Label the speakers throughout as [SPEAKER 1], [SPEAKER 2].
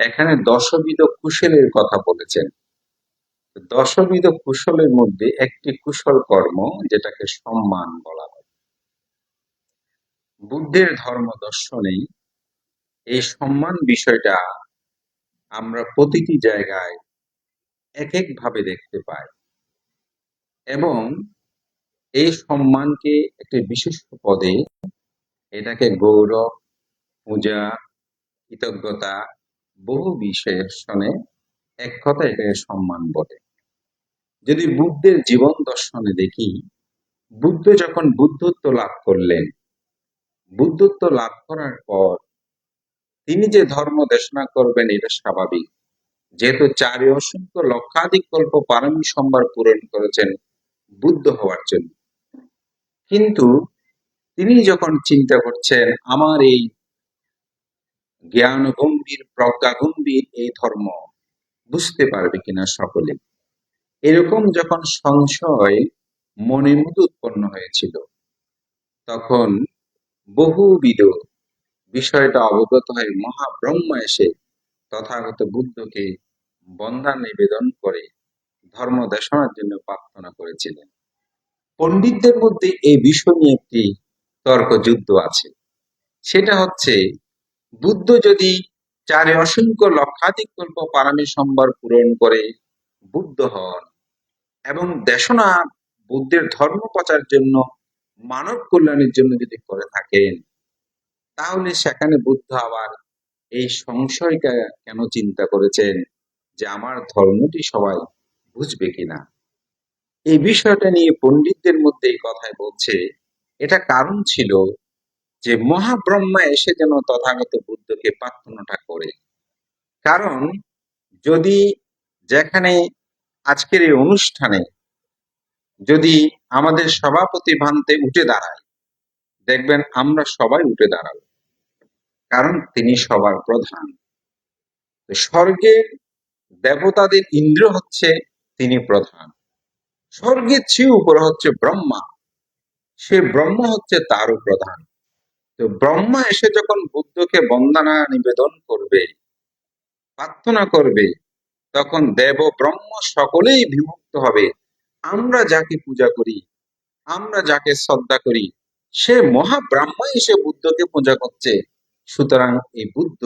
[SPEAKER 1] এখানে দশবিধ কুশলের কথা বলেছেন। দশবিধ কুশলের মধ্যে একটি কুশল কর্ম যেটাকে সম্মান বলা হয়। বুদ্ধের ধর্ম দর্শনে এই সম্মান বিষয়টা আমরা প্রতিটি জায়গায় এক এক ভাবে দেখতে পাই। এবং এই সম্মানকে একটি বিশিষ্ট পদে এটাকে গৌরব, পূজা, কৃতজ্ঞতা বহু বিশেষণে এক কথা এটাকে সম্মান বলে। যদি বুদ্ধের জীবন দর্শনে দেখি, বুদ্ধ যখন বুদ্ধত্ব লাভ করলেন, বুদ্ধত্ব লাভ করার পর তিনি যে ধর্ম দেশনা করবেন এটা স্বাভাবিক। যেহেতু চারি অসংখ্য লক্ষাধিক কল্প পারমী সম্ভার পূরণ করেছেন বুদ্ধ হওয়ার জন্য। কিন্তু তিনি যখন চিন্তা করছেন, আমার এই জ্ঞান গম্ভীর প্রজ্ঞা গম্ভীর এই ধর্ম বুঝতে পারবে কিনা সকলে। এরকম যখন সংশয় মনের মধ্যে উৎপন্ন হয়েছিল, তখন বহুবিধ বিষয়টা অবগত হয়ে মহাব্রহ্ম এসে তথাগত বুদ্ধকে বন্ধা নিবেদন করে ধর্ম দেশনার জন্য প্রার্থনা করেছিলেন। পণ্ডিতদের মধ্যে এই বিষয় নিয়ে একটি তর্ক যুদ্ধ আছে। সেটা হচ্ছে বুদ্ধ যদি চারে অসংখ্য লক্ষাধিক কল্প পারামি সম্ভার পূরণ করে বুদ্ধ হন এবং দেশনা বুদ্ধের ধর্ম প্রচার জন্য, মানব কল্যাণের জন্য যদি করে থাকেন, তাহলে সেখানে বুদ্ধ আবার এই সংশয়টা কেন চিন্তা করেছেন যে আমার ধর্মটি সবাই বুঝবে কিনা? এই বিষয়টা নিয়ে পণ্ডিতদের মধ্যে এই কথায় বলছে। এটা কারণ ছিল যে মহাব্রহ্মা এসে যেন তথাগত বুদ্ধকে প্রার্থনাটা করে। কারণ যদি যেখানে আজকের এই অনুষ্ঠানে যদি আমাদের সভাপতি ভান্তে উঠে দাঁড়ায়, দেখবেন আমরা সবাই উঠে দাঁড়াবো। কারণ তিনি সবার প্রধান। স্বর্গের দেবতাদের ইন্দ্র হচ্ছে তিনি প্রধান। স্বর্গের চেয়ে উপরে হচ্ছে ব্রহ্মা। সে ব্রহ্ম হচ্ছে তারও প্রধান। তো ব্রহ্মা এসে যখন বুদ্ধকে বন্দনা নিবেদন করবে, প্রার্থনা করবে, তখন দেব ব্রহ্ম সকলেই বিমুক্ত হবে। আমরা যাকে পূজা করি, আমরা যাকে শ্রদ্ধা করি, সে মহাব্রাহ্মা এসে বুদ্ধকে পূজা করছে। সুতরাং এই বুদ্ধ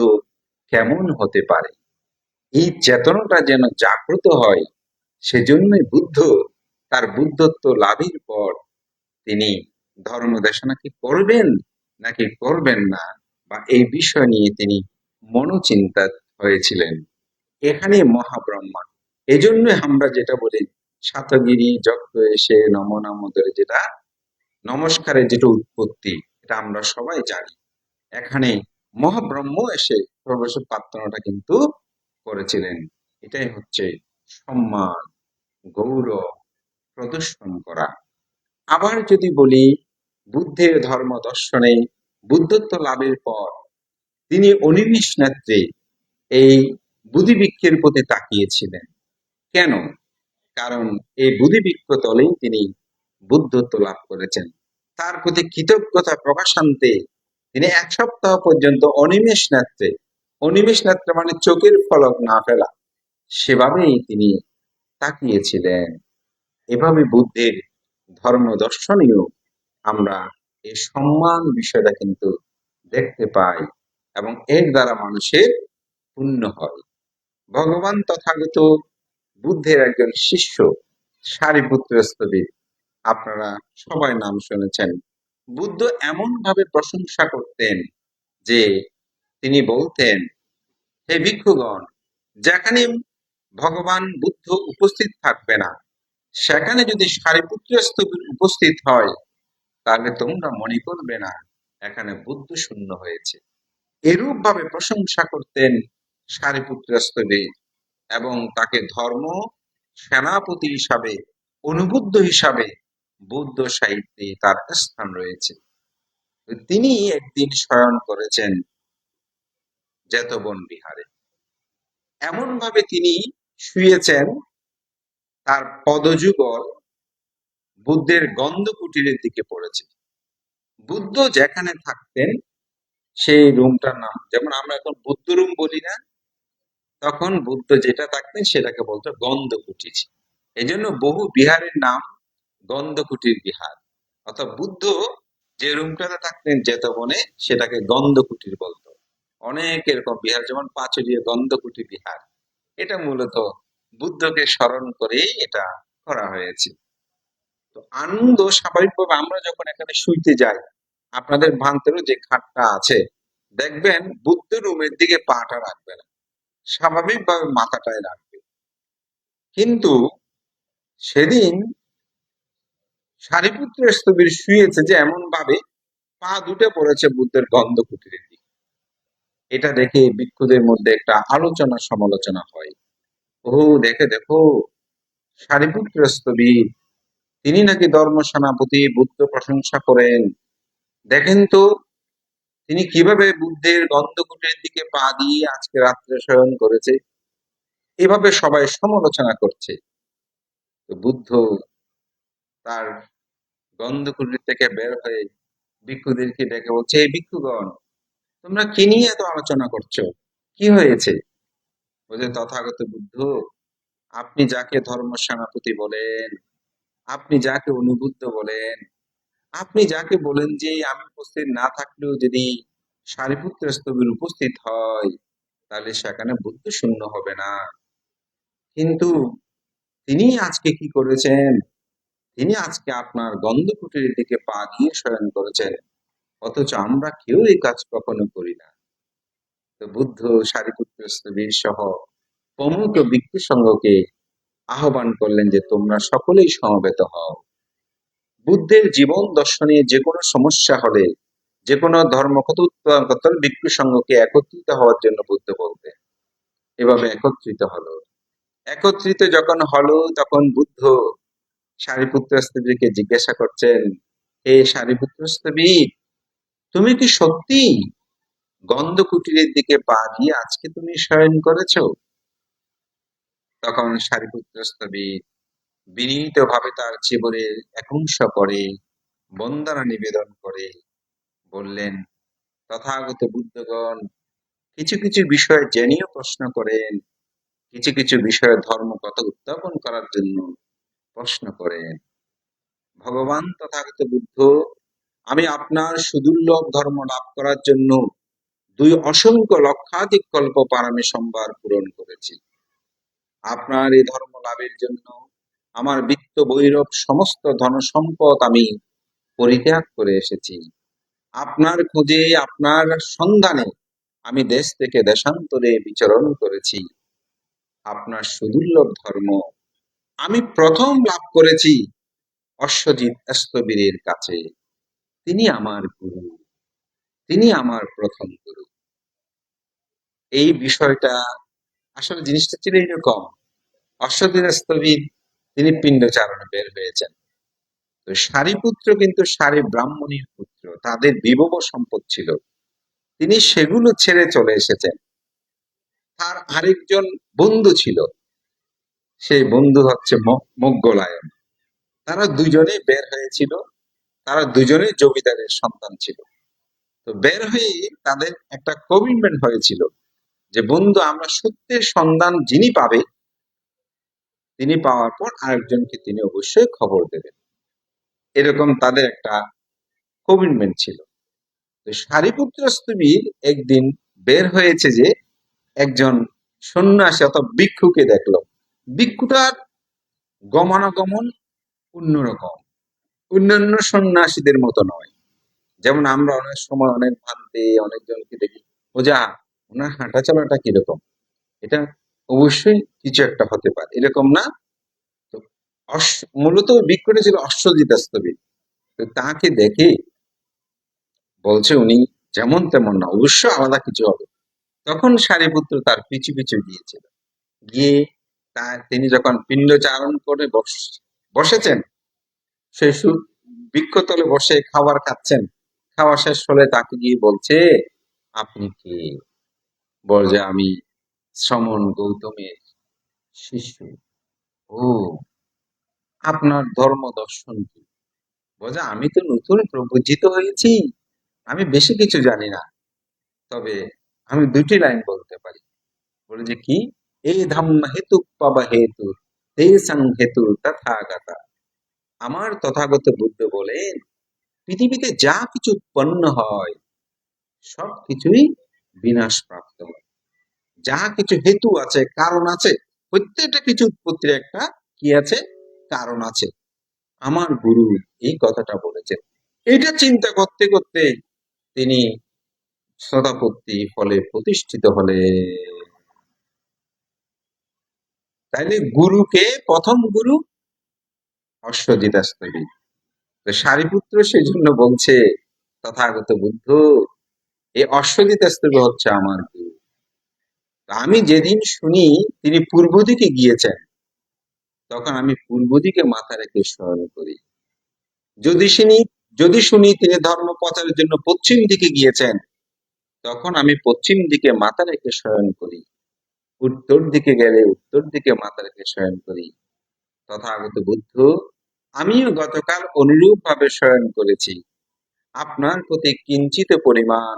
[SPEAKER 1] কেমন হতে পারে? এই চেতনাটা যেন জাগ্রত হয়, সেজন্যই বুদ্ধ তার বুদ্ধত্ব লাভের পর তিনি ধর্ম দেশনা কি করবেন। নাকি করবেন না বা এই বিষয় নিয়ে তিনি মনোচিন্তা হয়েছিলেন। এখানে মহাব্রহ্মা। এই জন্য আমরা যেটা বলি, সাতগিরি যক্ত এসে নমনামদের যেটা নমস্কারের যেটা উৎপত্তি, এটা আমরা সবাই জানি। এখানে মহাব্রহ্ম এসে সর্বস্ব প্রার্থনাটা কিন্তু করেছিলেন। এটাই হচ্ছে সম্মান, গৌরব, প্রদর্শন করা। আবার যদি বলি বুদ্ধের ধর্ম দর্শনে বুদ্ধত্ব লাভের পর তিনি অনিমিষ নেত্রে এই বুধিবৃক্ষের প্রতি তাকিয়েছিলেন। কেন? কারণ এই বুধিবৃক্ষ তলেই তিনি বুদ্ধত্ব লাভ করেছেন। তার প্রতি কৃতজ্ঞতা প্রকাশান্তে তিনি এক সপ্তাহ পর্যন্ত অনিমেষ নেত্রে অনিমেষ নেত্রে মানে চোখের ফলক না ফেলা, সেভাবেই তিনি তাকিয়েছিলেন। এভাবে বুদ্ধের ধর্ম দর্শনীয় আমরা এই সম্মান বিষয়টা কিন্তু দেখতে পাই এবং এর দ্বারা মানুষের পুণ্য হয়। ভগবান তথাগত বুদ্ধের একজন শিষ্য সারিপুত্র স্থবির আপনারা সবাই নাম শুনেছেন। বুদ্ধ এমন ভাবে প্রশংসা করতেন যে তিনি বলতেন, হে ভিক্ষুগণ, যেখানে ভগবান বুদ্ধ উপস্থিত থাকবে না, সেখানে যদি সারিপুত্র স্থবির উপস্থিত হয় তাহলে তোমরা মনে করবে না, এখানে বুদ্ধ শূন্য হয়েছে। এরূপ ভাবে প্রশংসা করতেন সারিপুত্র স্থবির এবং তাকে ধর্ম, সেনাপতি হিসাবে, অনুবুদ্ধ হিসাবে বৌদ্ধ সাহিত্যে তার স্থান রয়েছে। তিনি একদিন শয়ন করেছেন জেতবন বিহারে। এমন ভাবে তিনি শুয়েছেন তার পদযুগল বুদ্ধের গন্ধ কুটিরের দিকে পড়েছে। বুদ্ধ যেখানে থাকতেন, সেই রুমটার নাম, যেমন আমরা এখন বুদ্ধ রুম বলি না, তখন বুদ্ধ যেটা থাকতেন সেটাকে বলতো গন্ধকুটির এই জন্য বহু বিহারের নাম গন্ধ কুটির বিহার। অর্থাৎ বুদ্ধ যে রুমটাতে থাকতেন যেতবনে সেটাকে গন্ধ কুটির বলতো। অনেক এরকম বিহার, যেমন পাঁচুরিয়া গন্ধকুটি বিহার। এটা মূলত বুদ্ধকে স্মরণ করেই এটা করা হয়েছে। তো আনন্দ স্বাভাবিকভাবে আমরা যখন এখানে শুইতে যাই, আপনাদের ভান্তেরও যে খাটটা আছে, দেখবেন বুদ্ধ রুমের দিকে পাটা রাখবে না। স্বাভাবিকভাবে মাথাটায় রাখবে। কিন্তু সেদিন সারিপুত্র স্তবীর শুয়েছে যে এমন ভাবে পা দুটো পড়েছে বুদ্ধের গন্ধ কুটিরের দিকে। এটা দেখে ভিক্ষুদের মধ্যে একটা আলোচনা সমালোচনা হয়। ও দেখে দেখো, সারিপুত্র স্তবীর তিনি নাকি ধর্ম সেনাপতি বুদ্ধ প্রশংসা করেন। দেখেন তো, তিনি কীভাবে বুদ্ধের গন্ধকুটের দিকে পা দিয়ে আজকে রাত্রে শয়ন করেছে। এভাবে সবাই সমালোচনা করছে। বুদ্ধ তার গন্ধকুটির থেকে বের হয়ে ভিক্ষুদেরকে ডেকে বলছে, এই ভিক্ষুগণ, তোমরা কি নিয়ে এত আলোচনা করছ? কি হয়েছে? বলছে, তথাগত বুদ্ধ, আপনি যাকে ধর্ম সেনাপতি বলেন আপনি যাকে অনুবুদ্ধ বলেন, আপনি যাকে বলেন যে আমি উপস্থিত না থাকলেও যদি সারিপুত্র স্তবীর উপস্থিত হয়, তাহলে সেখানে বুদ্ধ শূন্য হবে না। কিন্তু তিনি আজকে কি করেছেন? তিনি আজকে আপনার গন্ধকুটির দিকে পা দিয়ে শয়ন করেছেন। অথচ আমরা কেউ এই কাজ কখনো করি না। তো বুদ্ধ সারিপুত্র স্তবীর সহ প্রমুখ ভিক্ষু সংঘকে আহ্বান করলেন যে, তোমরা সকলেই সমবেত হও। বুদ্ধের জীবন দর্শনে যে কোনো সমস্যা হলে, যে কোনো ধর্মকত উত্তর ভিক্ষু সংঘকে একত্রিত হওয়ার জন্য বুদ্ধ বলতেন। এভাবে একত্রিত হলো। একত্রিত যখন হলো, তখন বুদ্ধ সারিপুত্র স্ত্রীকে জিজ্ঞাসা করছেন, হে সারিপুত্র স্ত্রী তুমি কি সত্যি গন্ধকুটিরের দিকে পা দিয়ে আজকে তুমি শয়ন করেছ? তখন সারিপুত্র স্তবী বিনীত ভাবে তার জীবনের একাংশ করে বন্দনা নিবেদন করে বললেন, তথাগত বুদ্ধগণ, কিছু কিছু বিষয় জেনেও প্রশ্ন করেন, কিছু কিছু বিষয়ে ধর্ম কথা উত্থাপন করার জন্য প্রশ্ন করেন। ভগবান তথাগত বুদ্ধ, আমি আপনার সুদুর্লভ ধর্ম লাভ করার জন্য দুই অসংখ্য লক্ষাধিক কল্প পারামে সম্ভার পূরণ করেছি। আপনার এই ধর্ম লাভের জন্য আমার বিত্ত বৈরব সমস্ত ধন সম্পদ আমি পরিত্যাগ করে এসেছি। আপনার খোঁজে, আপনার সন্ধানে আমি দেশ থেকে দেশান্তরে বিচরণ করেছি। আপনার সুদুর্লভ ধর্ম আমি প্রথম লাভ করেছি অশ্বজিৎ স্তবীরের কাছে। তিনি আমার গুরু। তিনি আমার প্রথম গুরু। এই বিষয়টা আসলে জিনিসটা ছিল এরকম। স্তবীর তিনি পিণ্ডচারণে বের হয়েছেন। তো সারিপুত্র কিন্তু সারি ব্রাহ্মণীর পুত্র, তাদের বিভব সম্পদ ছিল। তিনি সেগুলো ছেড়ে চলে এসেছেন। তার আরেকজন বন্ধু ছিল। সেই বন্ধু হচ্ছে ম- মোগলায়ন তারা দুজনেই বের হয়েছিল। তারা দুজনে জমিদারের সন্তান ছিল। তো বের হয়ে তাদের একটা কমিটমেন্ট হয়েছিল। যে বন্ধু, আমরা সত্যের সন্ধান যিনি পাবে, তিনি পাওয়ার পর আরেকজনকে তিনি অবশ্যই খবর দেবেন। এরকম তাদের একটা কমিটমেন্ট ছিল। সারিপুত্র স্তবীর একদিন বের হয়েছে যে একজন সন্ন্যাসী অথবা ভিক্ষুকে দেখল। ভিক্ষুটার গমনাগমন অন্যরকম। অন্যান্য সন্ন্যাসীদের মতো নয়। যেমন আমরা অনেক সময় অনেক ভান্তে, অনেকজনকে দেখি ও যা ওনার হাঁটা চলাটা কীরকম? এটা অবশ্যই কিছু একটা হতে পারে। এরকম না। তো মূলত ভিক্ষুটা ছিল অশ্বজিৎ স্তবীর তো তাকে দেখে বলছে উনি, যেমন তেমন না, অবশ্য আলাদা কিছু হবে। তখন সারিপুত্র তার পিছু পিছু গিয়েছিল। গিয়ে তার, তিনি যখন পিণ্ড চারণ করে বস- বসেছেন সেই বৃক্ষতলে বসে খাবার খাচ্ছেন, খাওয়া শেষ হলে তাকে গিয়ে বলছে, আপনি কে? বলছে আমি শ্রমণ গৌতমের শিষ্য। ও, আপনার ধর্ম দর্শন কি? বলছে আমি তো নতুন প্রবুজিত হয়েছি, আমি বেশি কিছু জানি না। তবে আমি দুটি লাইন বলতে পারি। বলে যে কি? এই ধাম্ম হেতু পাবা হেতু হেতু তথাগতা। আমার তথাগত বুদ্ধ বলেন, পৃথিবীতে যা কিছু উৎপন্ন হয় সব কিছুই বিনাশ প্রাপ্ত যা কিছু হেতু আছে, কারণ আছে, প্রত্যেকটা কিছু উৎপত্তির একটা কি আছে? কারণ আছে। আমার গুরু এই কথাটা বলেছেন। এটা চিন্তা করতে করতে তিনি সদাপত্তি ফলে প্রতিষ্ঠিত হলে তাইলে গুরুকে প্রথম গুরু অশ্বজিতাস্তবী তো সারিপুত্র সেই জন্য বলছে, তথাগত বুদ্ধ এই অশ্বজিতাস্তবী হচ্ছে আমার আমি যেদিন শুনি তিনি পূর্ব দিকে গিয়েছেন, তখন আমি পূর্ব দিকে মাথা রেখে স্মরণ করি। যদি শুনি যদি শুনি তিনি ধর্ম প্রচারের জন্য পশ্চিম দিকে গিয়েছেন, তখন আমি পশ্চিম দিকে মাথা রেখে শয়ন করি। উত্তর দিকে গেলে উত্তর দিকে মাথা রেখে শয়ন করি। তথাগত বুদ্ধ, আমিও গতকাল অনুরূপ ভাবে শয়ন করেছি। আপনার প্রতি কিঞ্চিত পরিমাণ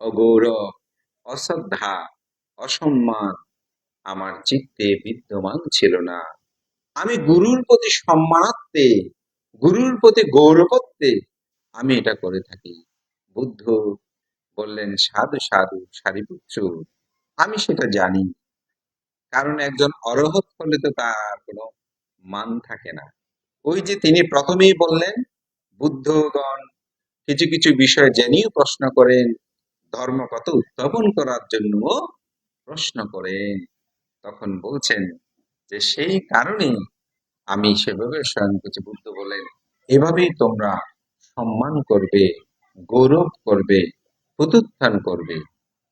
[SPEAKER 1] অগৌরব, অশ্রদ্ধা, অসম্মান আমার চিত্তে বিদ্যমান ছিল না। আমি গুরুর প্রতি সম্মানার্থে, গুরুর প্রতি গৌরবত্বে আমি এটা করে থাকি। বুদ্ধ বললেন, সাধু সাধু, সারিপুত্র, আমি সেটা জানি। কারণ একজন অরহত হলে তো তার কোনো মান থাকে না। ওই যে তিনি প্রথমেই বললেন, বুদ্ধগণ কিছু কিছু বিষয় জেনেও প্রশ্ন করেন ধর্মকত উত্থাপন করার জন্য প্রশ্ন করেন তখন বলছেন যে, সেই কারণে আমি সেভাবে স্বয়ং কিছু বুদ্ধ বলেন এভাবেই তোমরা সম্মান করবে, গৌরব করবে প্রত্যুত্থান করবে।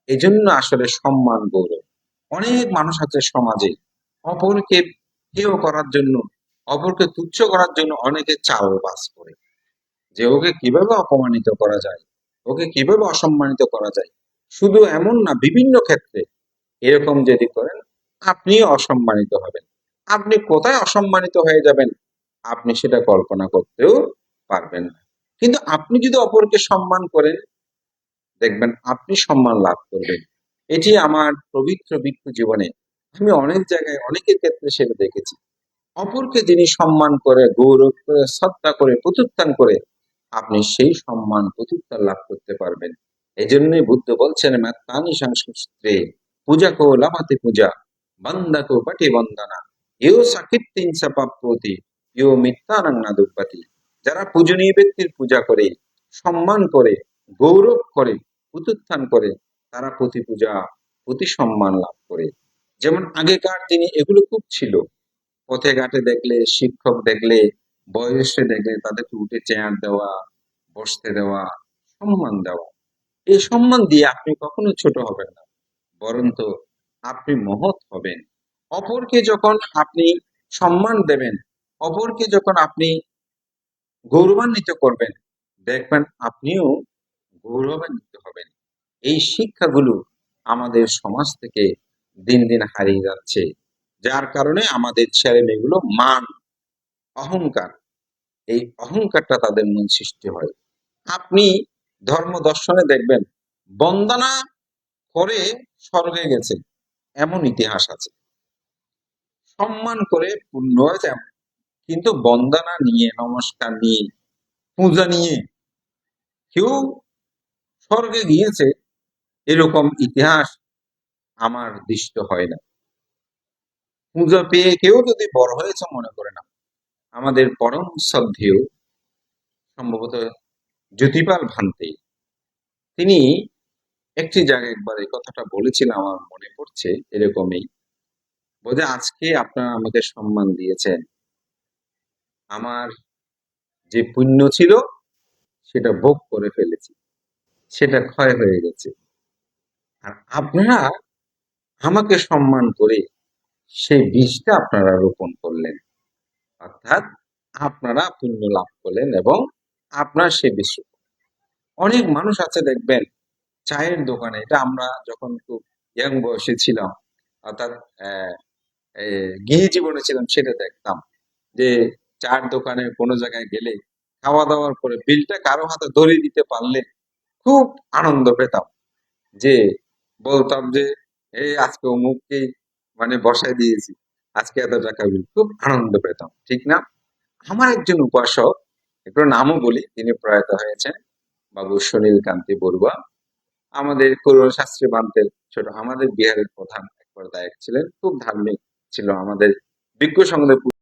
[SPEAKER 1] এজন্য আসলে সম্মান গৌরব। অনেক মানুষ আছে সমাজে অপরকে হেয় করার জন্য, অপরকে তুচ্ছ করার জন্য অনেকে চাল বাস করে। যে ওকে কীভাবে অপমানিত করা যায়? ওকে কীভাবে অসম্মানিত করা যায়? শুধু এমন না, বিভিন্ন ক্ষেত্রে। এরকম যদি করেন আপনিও অসম্মানিত হবেন। আপনি কোথায় অসম্মানিত হয়ে যাবেন? আপনি সেটা কল্পনা করতেও পারবেন না। কিন্তু আপনি যদি অপরকে সম্মান করেন, দেখবেন আপনি সম্মান লাভ করবেন। এটি আমার পবিত্র ভিক্ষু জীবনে আমি অনেক জায়গায়, অনেকের ক্ষেত্রে সেটা দেখেছি। অপরকে যিনি সম্মান করে, গৌরব করে, শ্রদ্ধা করে, প্রত্যুত্থান করে আপনি সেই সম্মান প্রত্যুত্থান লাভ করতে পারবেন। এই জন্যই বুদ্ধ বলছেন, মাত্তানি সংস্কৃতে পূজা কো লামাতে পূজা বন্দা কো পটে বন্দনা এও সাকিত্তিন সাপাপ্রতি মিথ্যানাং না দুর্পাতি যারা পূজনীয় ব্যক্তির পূজা করে, সম্মান করে, গৌরব করে প্রত্যুত্থান করে, তারা প্রতি পূজা, প্রতি সম্মান লাভ করে। যেমন আগেকার দিনে এগুলো খুব ছিল। পথে ঘাটে দেখলে, শিক্ষক দেখলে বয়সে দেখলে তাদেরকে উঠে চেয়ার দেওয়া, বসতে দেওয়া, সম্মান দেওয়া। এই সম্মান দিয়ে আপনি কখনো ছোট হবেন না, বরঞ্চ আপনি মহৎ হবেন। অপরকে যখন আপনি সম্মান দেবেন, অপরকে যখন আপনি গৌরবান্বিত করবেন, দেখবেন আপনিও গৌরবান্বিত হবেন। এই শিক্ষাগুলো আমাদের সমাজ থেকে দিন দিন হারিয়ে যাচ্ছে, যার কারণে আমাদের ছেলে মেয়েগুলো মান অহংকার। এই অহংকারটা তাদের মন সৃষ্টি হয়। আপনি ধর্ম দর্শনে দেখবেন, বন্দনা করে স্বর্গে গেছে, এমন ইতিহাস আছে। সম্মান করে পূর্ণ হয়েছে এমন। কিন্তু বন্দনা নিয়ে, নমস্কার নিয়ে, পূজা নিয়ে কেউ স্বর্গে গিয়েছে, এরকম ইতিহাস আমার দৃষ্ট হয় না। পূজা পেয়ে কেউ যদি বড় হয়েছে মনে করে না। আমাদের পরম শ্রদ্ধেয় সম্ভবত জ্যোতিপাল ভান্তে, তিনি একটি জায়গায় একবার এই কথাটা বলেছিলেন, আমার মনে পড়ছে এরকমই। বোধহয় আজকে আপনারা আমাকে সম্মান দিয়েছেন। আমার যে পুণ্য ছিল, সেটা ভোগ করে ফেলেছি। সেটা ক্ষয় হয়ে গেছে। আর আপনারা আমাকে সম্মান করে সেই বীজটা আপনারা রোপণ করলেন। অর্থাৎ আপনারা পুণ্য লাভ করলেন এবং আপনার সে রোপণ। অনেক মানুষ আছে দেখবেন, চায়ের দোকানে, এটা আমরা যখন খুব ইয়াং বয়সে ছিলাম, অর্থাৎ গৃহী জীবনে ছিলাম, সেটা দেখতাম যে চায়ের দোকানে কোনো জায়গায় গেলে খাওয়া দাওয়ার পরে বিলটা কারও হাতে ধরিয়ে দিতে পারলে খুব আনন্দ পেতাম যে, বলতাম যে, এই আজকে অমুককে মানে বসায় দিয়েছি আজকে এত টাকা বিল খুব আনন্দ পেতাম, ঠিক না? আমার একজন উপাসক একটু নামও বলি, তিনি প্রয়াত হয়েছেন, বাবু সুনীল কান্তি বড়ুয়া। আমাদের করুণ শাস্ত্রী বান্তের ছোট, আমাদের বিহারের প্রধান একবার দায়ক ছিলেন, খুব ধার্মিক ছিল আমাদের বিজ্ঞ সঙ্গে